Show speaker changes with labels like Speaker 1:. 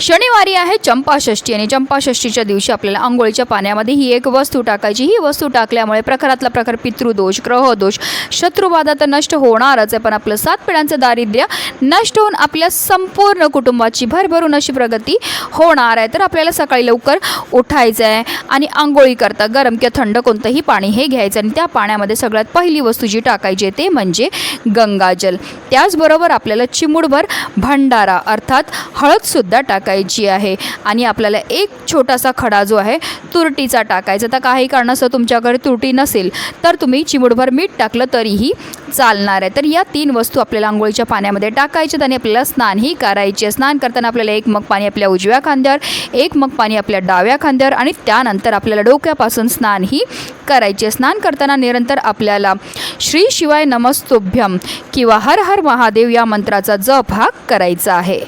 Speaker 1: शनिवारी आहे चंपाषष्ठी आणि चंपाषष्ठीच्या दिवशी आपल्याला आंघोळीच्या पाण्यामध्ये ही एक वस्तू टाकायची. ही वस्तू टाकल्यामुळे प्रखरातला प्रखर पितृदोष ग्रहदोष शत्रुबाधा तर नष्ट होणारच आहे. पण आपलं सात पिढ्यांचं दारिद्र्य नष्ट होऊन आपल्या संपूर्ण कुटुंबाची भरभरून अशी प्रगती होणार आहे. तर आपल्याला सकाळी लवकर उठायचं आहे आणि आंघोळी करता गरम किंवा थंड कोणतंही पाणी हे घ्यायचं आणि त्या पाण्यामध्ये सगळ्यात पहिली वस्तू जी टाकायची आहे ते म्हणजे गंगाजल. त्याचबरोबर आपल्याला चिमूडभर भंडारा अर्थात हळदसुद्धा टाकायची. टाकायची आहे आणि आपल्याला एक छोटासा खडा जो आहे तुरटीचा टाकायचा. तर काही कारणास्तव तुमच्याकडे तुरटी नसेल तर तुम्ही चिमूडभर मीठ टाकलं तरीही चालणार आहे. तर या तीन वस्तू आपल्याला आंघोळीच्या पाण्यामध्ये टाकायच्यात आणि आपल्याला स्नानही करायचे स्नान करताना आपल्याला एक मग पाणी आपल्या उजव्या खांद्यावर एक मग पाणी आपल्या डाव्या खांद्यावर आणि त्यानंतर आपल्याला डोक्यापासून स्नानही करायचे स्नान करताना निरंतर आपल्याला श्री शिवाय नमस्तुभ्यम किंवा हर हर महादेव या मंत्राचा जप हा करायचा आहे.